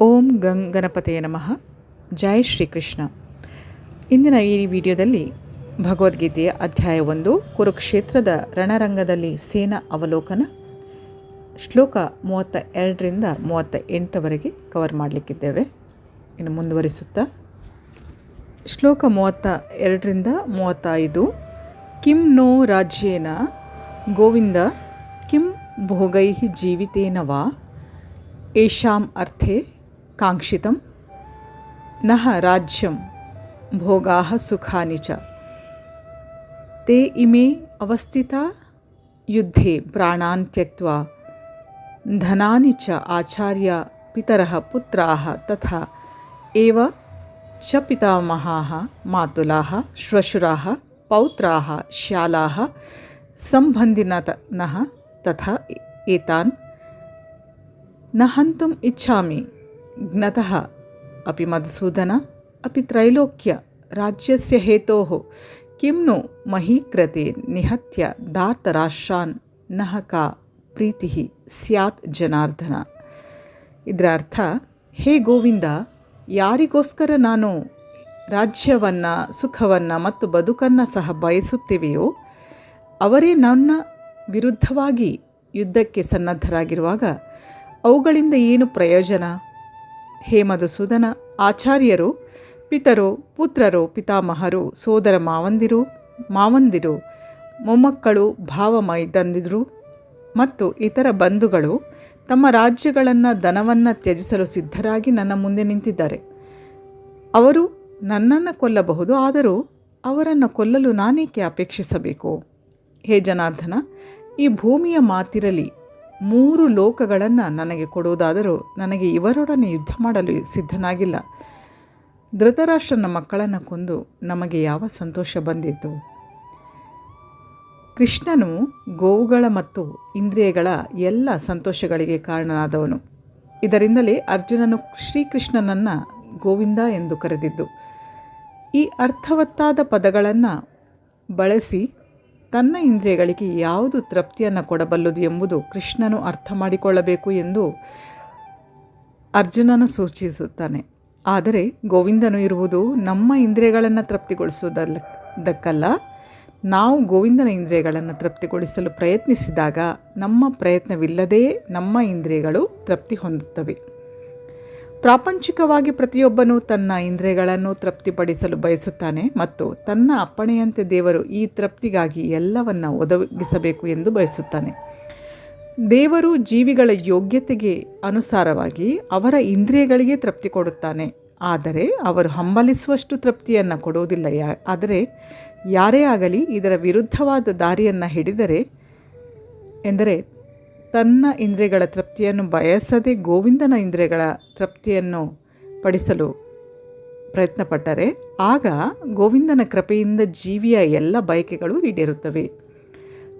ಓಂ ಗಂಗ್ ಗಣಪತಿಯ ನಮಃ. ಜೈ ಶ್ರೀಕೃಷ್ಣ. ಇಂದಿನ ಈ ವಿಡಿಯೋದಲ್ಲಿ ಭಗವದ್ಗೀತೆಯ ಅಧ್ಯಾಯ ಒಂದು, ಕುರುಕ್ಷೇತ್ರದ ರಣರಂಗದಲ್ಲಿ ಸೇನಾ ಅವಲೋಕನ, ಶ್ಲೋಕ ಮೂವತ್ತ ಎರಡರಿಂದ ಮೂವತ್ತ ಎಂಟರವರೆಗೆ ಕವರ್ ಮಾಡಲಿಕ್ಕಿದ್ದೇವೆ. ಇನ್ನು ಮುಂದುವರಿಸುತ್ತಾ. ಶ್ಲೋಕ ಮೂವತ್ತ ಎರಡರಿಂದ ಮೂವತ್ತೈದು ಕಿಂ ನೋ ರಾಜ್ಯೇನ, ಗೋವಿಂದ, ಕಿಂ ಭೋಗೈ ಜೀವಿತೇನ ವಾ ಏಷಾಂ ಅರ್ಥೆ काङ्क्षितं नः राज्यं, भोगाः सुखानि च। ते इमे अवस्थिता, युद्धे प्राणान् त्यक्त्वा, धनानि च आचार्य पितरः पुत्राः तथा एव च पितामहाः, मातुलाः, श्वशुराः, पौत्राः, श्यालाः सम्बन्धिनः तथा एतान्। न हन्तुम् इच्छामि। ಜ್ಞತಃ, ಅಪಿ ಮಧುಸೂದನ, ಅಪಿ ತ್ರೈಲೋಕ್ಯ, ರಾಜ್ಯಸ್ಯ ಹೇತೋಃ ಕಿಂನು ಮಹೀಕೃತೆ ನಿಹತ್ಯ ದಾತರಾಷ್ಟ್ರಾನ್ ನಹ ಕಾ ಪ್ರೀತಿ ಸ್ಯಾತ್ ಜನಾರ್ದನ. ಇದರ ಅರ್ಥ, ಹೇ ಗೋವಿಂದ, ಯಾರಿಗೋಸ್ಕರ ನಾನು ರಾಜ್ಯವನ್ನು, ಸುಖವನ್ನು ಮತ್ತು ಬದುಕನ್ನು ಸಹ ಬಯಸುತ್ತಿವೆಯೋ, ಅವರೇ ನನ್ನ ವಿರುದ್ಧವಾಗಿ ಯುದ್ಧಕ್ಕೆ ಸನ್ನದ್ಧರಾಗಿರುವಾಗ, ಅವುಗಳಿಂದ ಏನು ಪ್ರಯೋಜನ? ಹೇ ಮಧುಸೂದನ ಆಚಾರ್ಯರು, ಪಿತರು, ಪುತ್ರರು, ಪಿತಾಮಹರು, ಸೋದರ ಮಾವಂದಿರು ಮಾವಂದಿರು, ಮೊಮ್ಮಕ್ಕಳು ಭಾವಮೈ ತಂದಿದ್ರು ಮತ್ತು ಇತರ ಬಂಧುಗಳು ತಮ್ಮ ರಾಜ್ಯಗಳನ್ನು ಧನವನ್ನು ತ್ಯಜಿಸಲು ಸಿದ್ಧರಾಗಿ ನನ್ನ ಮುಂದೆ ನಿಂತಿದ್ದಾರೆ. ಅವರು ನನ್ನನ್ನು ಕೊಲ್ಲಬಹುದು, ಆದರೂ ಅವರನ್ನು ಕೊಲ್ಲಲು ನಾನೇಕೆ ಅಪೇಕ್ಷಿಸಬೇಕು? ಹೇ ಜನಾರ್ದನ, ಈ ಭೂಮಿಯ ಮಾತಿರಲಿ. ಮೂರು ಲೋಕಗಳನ್ನು ನನಗೆ ಕೊಡುವುದಾದರೂ ನನಗೆ ಇವರೊಡನೆ ಯುದ್ಧ ಮಾಡಲು ಸಿದ್ಧನಾಗಿಲ್ಲ. ಧೃತರಾಷ್ಟ್ರನ ಮಕ್ಕಳನ್ನು ಕೊಂದು ನಮಗೆ ಯಾವ ಸಂತೋಷ ಬಂದಿತ್ತು? ಕೃಷ್ಣನು ಗೋವುಗಳ ಮತ್ತು ಇಂದ್ರಿಯಗಳ ಎಲ್ಲ ಸಂತೋಷಗಳಿಗೆ ಕಾರಣನಾದವನು. ಇದರಿಂದಲೇ ಅರ್ಜುನನು ಶ್ರೀಕೃಷ್ಣನನ್ನು ಗೋವಿಂದ ಎಂದು ಕರೆದಿದ್ದು. ಈ ಅರ್ಥವತ್ತಾದ ಪದಗಳನ್ನು ಬಳಸಿ ತನ್ನ ಇಂದ್ರಿಯಗಳಿಗೆ ಯಾವುದು ತೃಪ್ತಿಯನ್ನು ಕೊಡಬಲ್ಲದು ಎಂಬುದು ಕೃಷ್ಣನು ಅರ್ಥ ಮಾಡಿಕೊಳ್ಳಬೇಕು ಎಂದು ಅರ್ಜುನನು ಸೂಚಿಸುತ್ತಾನೆ. ಆದರೆ ಗೋವಿಂದನು ಇರುವುದು ನಮ್ಮ ಇಂದ್ರಿಯಗಳನ್ನು ತೃಪ್ತಿಗೊಳಿಸುವುದಲ್ಲದಕ್ಕಲ್ಲ, ನಾವು ಗೋವಿಂದನ ಇಂದ್ರಿಯಗಳನ್ನು ತೃಪ್ತಿಗೊಳಿಸಲು ಪ್ರಯತ್ನಿಸಿದಾಗ ನಮ್ಮ ಪ್ರಯತ್ನವಿಲ್ಲದೇ ನಮ್ಮ ಇಂದ್ರಿಯಗಳು ತೃಪ್ತಿ ಹೊಂದುತ್ತವೆ. ಪ್ರಾಪಂಚಿಕವಾಗಿ ಪ್ರತಿಯೊಬ್ಬನೂ ತನ್ನ ಇಂದ್ರಿಯಗಳನ್ನು ತೃಪ್ತಿಪಡಿಸಲು ಬಯಸುತ್ತಾನೆ ಮತ್ತು ತನ್ನ ಅಪ್ಪಣೆಯಂತೆ ದೇವರು ಈ ತೃಪ್ತಿಗಾಗಿ ಎಲ್ಲವನ್ನು ಒದಗಿಸಬೇಕು ಎಂದು ಬಯಸುತ್ತಾನೆ. ದೇವರು ಜೀವಿಗಳ ಯೋಗ್ಯತೆಗೆ ಅನುಸಾರವಾಗಿ ಅವರ ಇಂದ್ರಿಯಗಳಿಗೆ ತೃಪ್ತಿ ಕೊಡುತ್ತಾನೆ. ಆದರೆ ಅವರು ಹಂಬಲಿಸುವಷ್ಟು ತೃಪ್ತಿಯನ್ನು ಕೊಡುವುದಿಲ್ಲ. ಯಾ, ಆದರೆ ಯಾರೇ ಆಗಲಿ ಇದರ ವಿರುದ್ಧವಾದ ದಾರಿಯನ್ನು ಹಿಡಿದರೆ, ಎಂದರೆ ತನ್ನ ಇಂದ್ರಿಯಗಳ ತೃಪ್ತಿಯನ್ನು ಬಯಸದೆ ಗೋವಿಂದನ ಇಂದ್ರಿಯಗಳ ತೃಪ್ತಿಯನ್ನು ಪಡಿಸಲು ಪ್ರಯತ್ನಪಟ್ಟರೆ ಆಗ ಗೋವಿಂದನ ಕೃಪೆಯಿಂದ ಜೀವಿಯ ಎಲ್ಲ ಬಯಕೆಗಳು ಈಡೇರುತ್ತವೆ.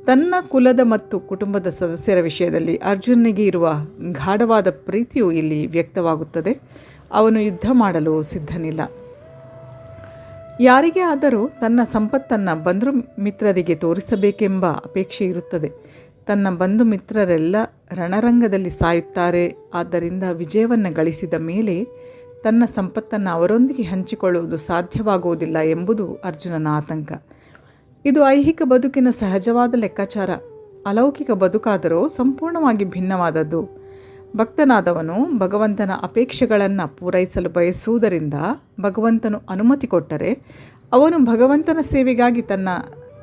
ತನ್ನ ಕುಲದ ಮತ್ತು ಕುಟುಂಬದ ಸದಸ್ಯರ ವಿಷಯದಲ್ಲಿ ಅರ್ಜುನನಿಗೆ ಇರುವ ಗಾಢವಾದ ಪ್ರೀತಿಯು ಇಲ್ಲಿ ವ್ಯಕ್ತವಾಗುತ್ತದೆ. ಅವನು ಯುದ್ಧ ಮಾಡಲು ಸಿದ್ಧನಿಲ್ಲ. ಯಾರಿಗೆ ಆದರೂ ತನ್ನ ಸಂಪತ್ತನ್ನು ಬಂಧು ಮಿತ್ರರಿಗೆ ತೋರಿಸಬೇಕೆಂಬ ಅಪೇಕ್ಷೆ ಇರುತ್ತದೆ. ತನ್ನ ಬಂಧು ಮಿತ್ರರೆಲ್ಲ ರಣರಂಗದಲ್ಲಿ ಸಾಯುತ್ತಾರೆ. ಆದ್ದರಿಂದ ವಿಜಯವನ್ನು ಗಳಿಸಿದ ಮೇಲೆ ತನ್ನ ಸಂಪತ್ತನ್ನು ಅವರೊಂದಿಗೆ ಹಂಚಿಕೊಳ್ಳುವುದು ಸಾಧ್ಯವಾಗುವುದಿಲ್ಲ ಎಂಬುದು ಅರ್ಜುನನ ಆತಂಕ. ಇದು ಐಹಿಕ ಬದುಕಿನ ಸಹಜವಾದ ಲೆಕ್ಕಾಚಾರ. ಅಲೌಕಿಕ ಬದುಕಾದರೂ ಸಂಪೂರ್ಣವಾಗಿ ಭಿನ್ನವಾದದ್ದು. ಭಕ್ತನಾದವನು ಭಗವಂತನ ಅಪೇಕ್ಷೆಗಳನ್ನು ಪೂರೈಸಲು ಬಯಸುವುದರಿಂದ ಭಗವಂತನು ಅನುಮತಿ ಕೊಟ್ಟರೆ ಅವನು ಭಗವಂತನ ಸೇವೆಗಾಗಿ ತನ್ನ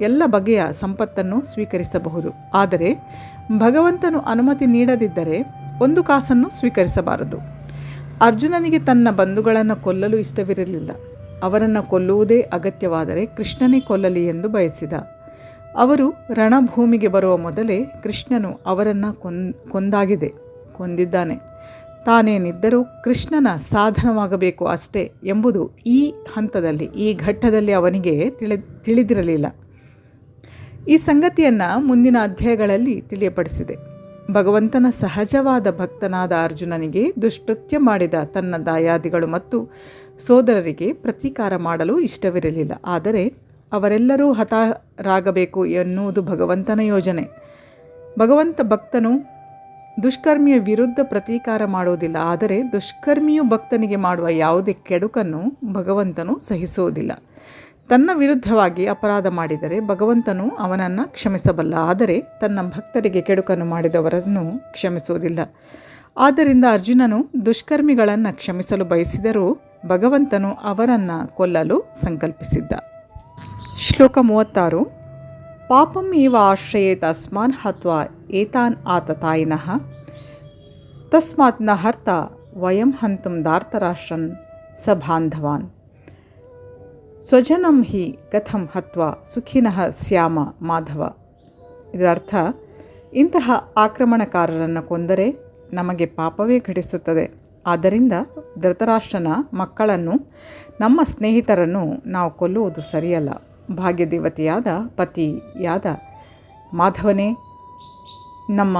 ಎಲ್ಲ ಬಗೆಯ ಸಂಪತ್ತನ್ನು ಸ್ವೀಕರಿಸಬಹುದು. ಆದರೆ ಭಗವಂತನು ಅನುಮತಿ ನೀಡದಿದ್ದರೆ ಒಂದು ಕಾಸನ್ನು ಸ್ವೀಕರಿಸಬಾರದು. ಅರ್ಜುನನಿಗೆ ತನ್ನ ಬಂಧುಗಳನ್ನು ಕೊಲ್ಲಲು ಇಷ್ಟವಿರಲಿಲ್ಲ. ಅವರನ್ನು ಕೊಲ್ಲುವುದೇ ಅಗತ್ಯವಾದರೆ ಕೃಷ್ಣನೇ ಕೊಲ್ಲಲಿ ಎಂದು ಬಯಸಿದ. ಅವರು ರಣಭೂಮಿಗೆ ಬರುವ ಮೊದಲೇ ಕೃಷ್ಣನು ಅವರನ್ನು ಕೊಂದ್, ಕೊಂದಾಗಿದೆ, ಕೊಂದಿದ್ದಾನೆ. ತಾನೇನಿದ್ದರೂ ಕೃಷ್ಣನ ಸಾಧನವಾಗಬೇಕು ಅಷ್ಟೇ ಎಂಬುದು ಈ ಹಂತದಲ್ಲಿ, ಈ ಘಟ್ಟದಲ್ಲಿ ಅವನಿಗೆ ತಿಳಿ, ತಿಳಿದಿರಲಿಲ್ಲ. ಈ ಸಂಗತಿಯನ್ನು ಮುಂದಿನ ಅಧ್ಯಾಯಗಳಲ್ಲಿ ತಿಳಿಯಪಡಿಸಿದೆ. ಭಗವಂತನ ಸಹಜವಾದ ಭಕ್ತನಾದ ಅರ್ಜುನನಿಗೆ ದುಷ್ಕೃತ್ಯ ಮಾಡಿದ ತನ್ನ ದಾಯಾದಿಗಳು ಮತ್ತು ಸೋದರರಿಗೆ ಪ್ರತೀಕಾರ ಮಾಡಲು ಇಷ್ಟವಿರಲಿಲ್ಲ. ಆದರೆ ಅವರೆಲ್ಲರೂ ಹತರಾಗಬೇಕು ಎನ್ನುವುದು ಭಗವಂತನ ಯೋಜನೆ. ಭಗವಂತ ಭಕ್ತನು ದುಷ್ಕರ್ಮಿಯ ವಿರುದ್ಧ ಪ್ರತೀಕಾರ ಮಾಡುವುದಿಲ್ಲ. ಆದರೆ ದುಷ್ಕರ್ಮಿಯು ಭಕ್ತನಿಗೆ ಮಾಡುವ ಯಾವುದೇ ಕೆಡುಕನ್ನು ಭಗವಂತನು ಸಹಿಸುವುದಿಲ್ಲ. ತನ್ನ ವಿರುದ್ಧವಾಗಿ ಅಪರಾಧ ಮಾಡಿದರೆ ಭಗವಂತನು ಅವನನ್ನು ಕ್ಷಮಿಸಬಲ್ಲ. ಆದರೆ ತನ್ನ ಭಕ್ತರಿಗೆ ಕೆಡುಕನ್ನು ಮಾಡಿದವರನ್ನು ಕ್ಷಮಿಸುವುದಿಲ್ಲ. ಆದ್ದರಿಂದ ಅರ್ಜುನನು ದುಷ್ಕರ್ಮಿಗಳನ್ನು ಕ್ಷಮಿಸಲು ಬಯಸಿದರೂ ಭಗವಂತನು ಅವರನ್ನು ಕೊಲ್ಲಲು ಸಂಕಲ್ಪಿಸಿದ್ದ. ಶ್ಲೋಕ ಮೂವತ್ತಾರು. ಪಾಪಂ ಇವ ಆಶ್ರಯೇ ತಸ್ಮಾನ್ ಹತ್ವ ಏತಾನ್ ಆತತಾಯಿನಃ ತಸ್ಮಾತ್ನ ಹರ್ತ ವಯಂ ಹಂತುಂ ದಾರ್ತರಾಷ್ಟ್ರನ್ ಸ ಸ್ವಜನಂ ಹಿ ಕಥಂ ಹತ್ವ ಸುಖಿನಃ ಸ್ಯಾಮ ಮಾಧವ. ಇದರರ್ಥ, ಇಂತಹ ಆಕ್ರಮಣಕಾರರನ್ನು ಕೊಂದರೆ ನಮಗೆ ಪಾಪವೇ ಘಟಿಸುತ್ತದೆ. ಆದ್ದರಿಂದ ಧೃತರಾಷ್ಟ್ರನ ಮಕ್ಕಳನ್ನು, ನಮ್ಮ ಸ್ನೇಹಿತರನ್ನು ನಾವು ಕೊಲ್ಲುವುದು ಸರಿಯಲ್ಲ. ಭಾಗ್ಯದೇವತೆಯಾದ ಪತಿಯಾದ ಮಾಧವನೇ, ನಮ್ಮ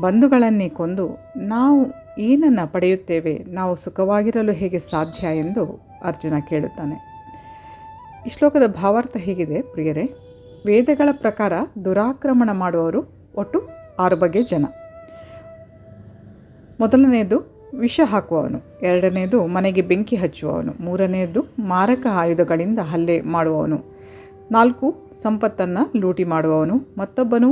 ಬಂಧುಗಳನ್ನೇ ಕೊಂದು ನಾವು ಏನನ್ನು ಪಡೆಯುತ್ತೇವೆ, ನಾವು ಸುಖವಾಗಿರಲು ಹೇಗೆ ಸಾಧ್ಯ ಎಂದು ಅರ್ಜುನ ಕೇಳುತ್ತಾನೆ. ಈ ಶ್ಲೋಕದ ಭಾವಾರ್ಥ ಹೇಗಿದೆ ಪ್ರಿಯರೇ? ವೇದಗಳ ಪ್ರಕಾರ ದುರಾಕ್ರಮಣ ಮಾಡುವವರು ಒಟ್ಟು ಆರು ಬಗೆ ಜನ. ಮೊದಲನೆಯದು ವಿಷ ಹಾಕುವವನು, ಎರಡನೆಯದು ಮನೆಗೆ ಬೆಂಕಿ ಹಚ್ಚುವವನು, ಮೂರನೆಯದು ಮಾರಕ ಆಯುಧಗಳಿಂದ ಹಲ್ಲೆ ಮಾಡುವವನು, ನಾಲ್ಕು ಸಂಪತ್ತನ್ನು ಲೂಟಿ ಮಾಡುವವನು, ಮತ್ತೊಬ್ಬನು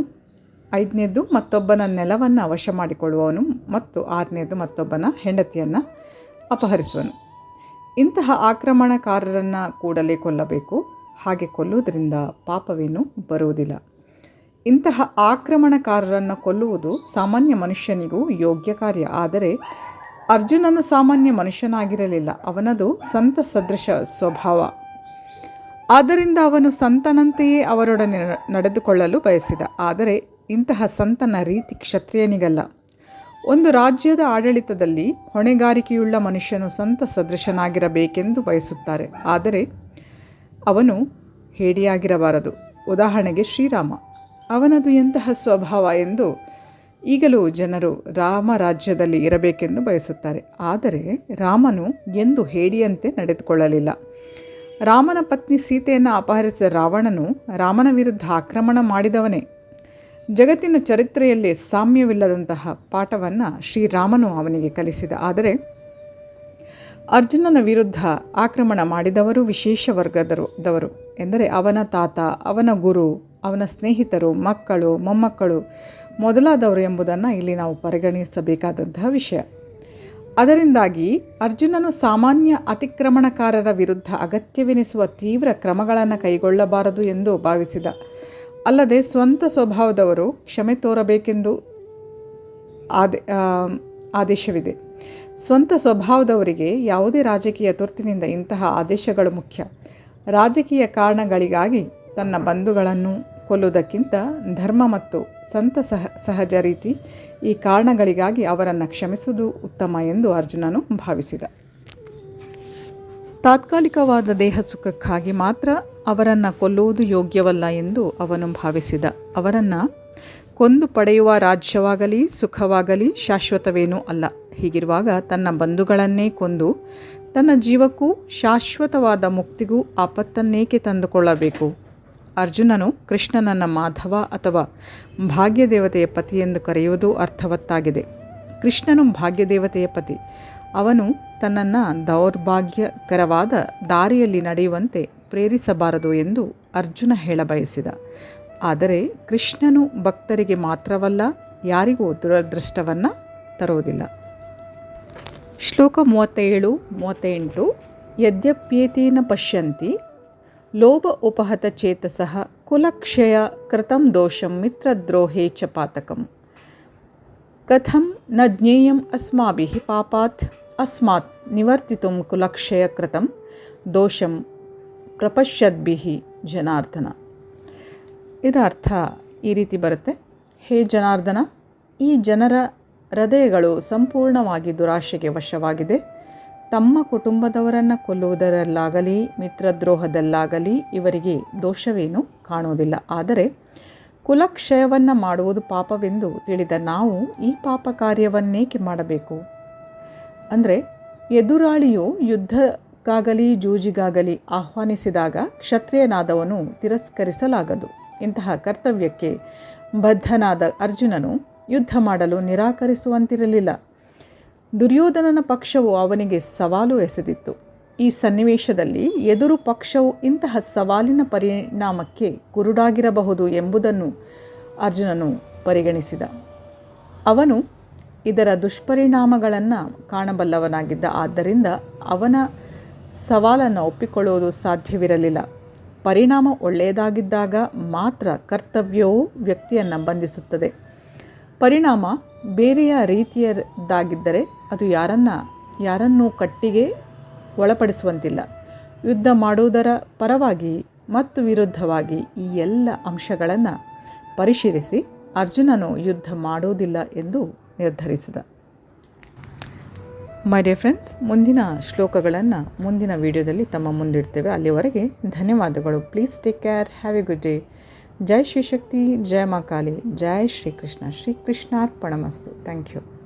ಐದನೇದು ಮತ್ತೊಬ್ಬನ ನೆಲವನ್ನು ವಶ ಮಾಡಿಕೊಳ್ಳುವವನು, ಮತ್ತು ಆರನೇದು ಮತ್ತೊಬ್ಬನ ಹೆಂಡತಿಯನ್ನು ಅಪಹರಿಸುವನು. ಇಂತಹ ಆಕ್ರಮಣಕಾರರನ್ನು ಕೂಡಲೇ ಕೊಲ್ಲಬೇಕು. ಹಾಗೆ ಕೊಲ್ಲುವುದರಿಂದ ಪಾಪವೇನೂ ಬರುವುದಿಲ್ಲ. ಇಂತಹ ಆಕ್ರಮಣಕಾರರನ್ನು ಕೊಲ್ಲುವುದು ಸಾಮಾನ್ಯ ಮನುಷ್ಯನಿಗೂ ಯೋಗ್ಯ ಕಾರ್ಯ. ಆದರೆ ಅರ್ಜುನನು ಸಾಮಾನ್ಯ ಮನುಷ್ಯನಾಗಿರಲಿಲ್ಲ. ಅವನದು ಸಂತ ಸದೃಶ ಸ್ವಭಾವ. ಆದ್ದರಿಂದ ಅವನು ಸಂತನಂತೆಯೇ ಅವರೊಡನೆ ನಡೆದುಕೊಳ್ಳಲು ಬಯಸಿದ. ಆದರೆ ಇಂತಹ ಸಂತನ ರೀತಿ ಕ್ಷತ್ರಿಯನಿಗಲ್ಲ. ಒಂದು ರಾಜ್ಯದ ಆಡಳಿತದಲ್ಲಿ ಹೊಣೆಗಾರಿಕೆಯುಳ್ಳ ಮನುಷ್ಯನು ಸಂತ ಸದೃಶನಾಗಿರಬೇಕೆಂದು ಬಯಸುತ್ತಾರೆ. ಆದರೆ ಅವನು ಹೇಡಿಯಾಗಿರಬಾರದು. ಉದಾಹರಣೆಗೆ ಶ್ರೀರಾಮ. ಅವನದು ಎಂತಹ ಸ್ವಭಾವ ಎಂದು ಈಗಲೂ ಜನರು ರಾಮ ರಾಜ್ಯದಲ್ಲಿ ಇರಬೇಕೆಂದು ಬಯಸುತ್ತಾರೆ. ಆದರೆ ರಾಮನು ಎಂದು ಹೇಡಿಯಂತೆ ನಡೆದುಕೊಳ್ಳಲಿಲ್ಲ. ರಾಮನ ಪತ್ನಿ ಸೀತೆಯನ್ನು ಅಪಹರಿಸಿದ ರಾವಣನು ರಾಮನ ವಿರುದ್ಧ ಆಕ್ರಮಣ ಮಾಡಿದವನೇ. ಜಗತ್ತಿನ ಚರಿತ್ರೆಯಲ್ಲಿ ಸಾಮ್ಯವಿಲ್ಲದಂತಹ ಪಾಠವನ್ನು ಶ್ರೀರಾಮನು ಅವನಿಗೆ ಕಲಿಸಿದ. ಆದರೆ ಅರ್ಜುನನ ವಿರುದ್ಧ ಆಕ್ರಮಣ ಮಾಡಿದವರು ವಿಶೇಷ ವರ್ಗದವರು ಎಂದರೆ ಅವನ ತಾತ, ಅವನ ಗುರು, ಅವನ ಸ್ನೇಹಿತರು, ಮಕ್ಕಳು, ಮೊಮ್ಮಕ್ಕಳು ಮೊದಲಾದವರು ಎಂಬುದನ್ನು ಇಲ್ಲಿ ನಾವು ಪರಿಗಣಿಸಬೇಕಾದಂತಹ ವಿಷಯ. ಅದರಿಂದಾಗಿ ಅರ್ಜುನನು ಸಾಮಾನ್ಯ ಅತಿಕ್ರಮಣಕಾರರ ವಿರುದ್ಧ ಅಗತ್ಯವೆನಿಸುವ ತೀವ್ರ ಕ್ರಮಗಳನ್ನು ಕೈಗೊಳ್ಳಬಾರದು ಎಂದು ಭಾವಿಸಿದ. ಅಲ್ಲದೆ ಸ್ವಂತ ಸ್ವಭಾವದವರು ಕ್ಷಮೆ ತೋರಬೇಕೆಂದು ಆದೆ ಆದೇಶವಿದೆ. ಸ್ವಂತ ಸ್ವಭಾವದವರಿಗೆ ಯಾವುದೇ ರಾಜಕೀಯ ತುರ್ತಿನಿಂದ ಇಂತಹ ಆದೇಶಗಳು ಮುಖ್ಯ. ರಾಜಕೀಯ ಕಾರಣಗಳಿಗಾಗಿ ತನ್ನ ಬಂಧುಗಳನ್ನು ಕೊಲ್ಲುವುದಕ್ಕಿಂತ ಧರ್ಮ ಮತ್ತು ಸಂತ ಸಹ, ಸಹಜ ರೀತಿ ಈ ಕಾರಣಗಳಿಗಾಗಿ ಅವರನ್ನು ಕ್ಷಮಿಸುವುದು ಉತ್ತಮ ಎಂದು ಅರ್ಜುನನು ಭಾವಿಸಿದ. ತಾತ್ಕಾಲಿಕವಾದ ದೇಹ ಸುಖಕ್ಕಾಗಿ ಮಾತ್ರ ಅವರನ್ನು ಕೊಲ್ಲುವುದು ಯೋಗ್ಯವಲ್ಲ ಎಂದು ಅವನು ಭಾವಿಸಿದ. ಅವರನ್ನು ಕೊಂದು ಪಡೆಯುವ ರಾಜ್ಯವಾಗಲಿ, ಸುಖವಾಗಲಿ ಶಾಶ್ವತವೇನೂ ಅಲ್ಲ. ಹೀಗಿರುವಾಗ ತನ್ನ ಬಂಧುಗಳನ್ನೇ ಕೊಂದು ತನ್ನ ಜೀವಕ್ಕೂ ಶಾಶ್ವತವಾದ ಮುಕ್ತಿಗೂ ಆಪತ್ತನ್ನೇಕೆ ತಂದುಕೊಳ್ಳಬೇಕು? ಅರ್ಜುನನು ಕೃಷ್ಣನನ್ನು ಮಾಧವ ಅಥವಾ ಭಾಗ್ಯದೇವತೆಯ ಪತಿ ಎಂದು ಕರೆಯುವುದು ಅರ್ಥವತ್ತಾಗಿದೆ. ಕೃಷ್ಣನು ಭಾಗ್ಯದೇವತೆಯ ಪತಿ. ಅವನು ತನ್ನನ್ನು ದೌರ್ಭಾಗ್ಯಕರವಾದ ದಾರಿಯಲ್ಲಿ ನಡೆಯುವಂತೆ ಪ್ರೇರಿಸಬಾರದು ಎಂದು ಅರ್ಜುನ ಹೇಳಬಯಸಿದ. ಆದರೆ ಕೃಷ್ಣನು ಭಕ್ತರಿಗೆ ಮಾತ್ರವಲ್ಲ, ಯಾರಿಗೂ ದುರದೃಷ್ಟವನ್ನು ತರೋದಿಲ್ಲ ಶ್ಲೋಕ ಮೂವತ್ತೇಳು, ಮೂವತ್ತೆಂಟು, ಯದ್ಯಪ್ಯೇತೇನ ಪಶ್ಯಂತಿ, ಲೋಭ ಉಪಹತ ಚೇತಸಃ ಕುಲಕ್ಷಯ ಕೃತಂ ದೋಷಂ ಮಿತ್ರದ್ರೋಹೇ ಚ ಪಾತಕಂ. ಕಥಂ ನ ಜ್ಞೇಯಂ ಅಸ್ಮಾಭಿಃ ಪಾಪಾತ್ ಅಸ್ಮಾತ್ ನಿವರ್ತಿತುಂ ಕುಲಕ್ಷಯ ಕೃತಂ ದೋಷಂ ಪ್ರಪಶ್ಯದ್ಭಿಹಿ ಜನಾರ್ದನ ಇದರ ಅರ್ಥ ಈ ರೀತಿ ಬರುತ್ತೆ. ಹೇ ಜನಾರ್ದನ, ಈ ಜನರ ಹೃದಯಗಳು ಸಂಪೂರ್ಣವಾಗಿ ದುರಾಶೆಗೆ ವಶವಾಗಿದೆ. ತಮ್ಮ ಕುಟುಂಬದವರನ್ನು ಕೊಲ್ಲುವುದರಲ್ಲಾಗಲಿ, ಮಿತ್ರದ್ರೋಹದಲ್ಲಾಗಲಿ ಇವರಿಗೆ ದೋಷವೇನು ಕಾಣುವುದಿಲ್ಲ. ಆದರೆ ಕುಲಕ್ಷಯವನ್ನು ಮಾಡುವುದು ಪಾಪವೆಂದು ತಿಳಿದ ನಾವು ಈ ಪಾಪ ಕಾರ್ಯವನ್ನೇಕೆ ಮಾಡಬೇಕು? ಅಂದರೆ ಎದುರಾಳಿಯು ಯುದ್ಧಕ್ಕಾಗಲಿ ಜೂಜಿಗಾಗಲಿ ಆಹ್ವಾನಿಸಿದಾಗ ಕ್ಷತ್ರಿಯನಾದವನು ತಿರಸ್ಕರಿಸಲಾಗದು. ಇಂತಹ ಕರ್ತವ್ಯಕ್ಕೆ ಬದ್ಧನಾದ ಅರ್ಜುನನು ಯುದ್ಧ ಮಾಡಲು ನಿರಾಕರಿಸುವಂತಿರಲಿಲ್ಲ. ದುರ್ಯೋಧನನ ಪಕ್ಷವು ಅವನಿಗೆ ಸವಾಲು ಎಸೆದಿತ್ತು. ಈ ಸನ್ನಿವೇಶದಲ್ಲಿ ಎದುರು ಪಕ್ಷವು ಇಂತಹ ಸವಾಲಿನ ಪರಿಣಾಮಕ್ಕೆ ಕುರುಡಾಗಿರಬಹುದು ಎಂಬುದನ್ನು ಅರ್ಜುನನು ಪರಿಗಣಿಸಿದ. ಅವನು ಇದರ ದುಷ್ಪರಿಣಾಮಗಳನ್ನು ಕಾಣಬಲ್ಲವನಾಗಿದ್ದ. ಆದ್ದರಿಂದ ಅವನ ಸವಾಲನ್ನು ಒಪ್ಪಿಕೊಳ್ಳುವುದು ಸಾಧ್ಯವಿರಲಿಲ್ಲ. ಪರಿಣಾಮ ಒಳ್ಳೆಯದಾಗಿದ್ದಾಗ ಮಾತ್ರ ಕರ್ತವ್ಯವು ವ್ಯಕ್ತಿಯನ್ನು ಬಂಧಿಸುತ್ತದೆ. ಪರಿಣಾಮ ಬೇರೆಯ ರೀತಿಯದಾಗಿದ್ದರೆ ಅದು ಯಾರನ್ನ ಯಾರನ್ನೂ ಕಟ್ಟಿಗೆ ಒಳಪಡಿಸುವಂತಿಲ್ಲ. ಯುದ್ಧ ಮಾಡುವುದರ ಪರವಾಗಿ ಮತ್ತು ವಿರುದ್ಧವಾಗಿ ಈ ಎಲ್ಲ ಅಂಶಗಳನ್ನು ಪರಿಶೀಲಿಸಿ ಅರ್ಜುನನು ಯುದ್ಧ ಮಾಡುವುದಿಲ್ಲ ಎಂದು ನಿರ್ಧರಿಸಿದ. ಮೈ ಡಿಯರ್ ಫ್ರೆಂಡ್ಸ್ ಮುಂದಿನ ಶ್ಲೋಕಗಳನ್ನು ಮುಂದಿನ ವಿಡಿಯೋದಲ್ಲಿ ತಮ್ಮ ಮುಂದಿಡ್ತೇವೆ. ಅಲ್ಲಿವರೆಗೆ ಧನ್ಯವಾದಗಳು. Please take care have a good day ಜೈ ಶ್ರೀಶಕ್ತಿ ಜಯ ಮಾ ಕಾಲಿ. ಜೈ ಶ್ರೀಕೃಷ್ಣ. ಶ್ರೀಕೃಷ್ಣಾರ್ಪಣಮಸ್ತು ಥ್ಯಾಂಕ್ ಯು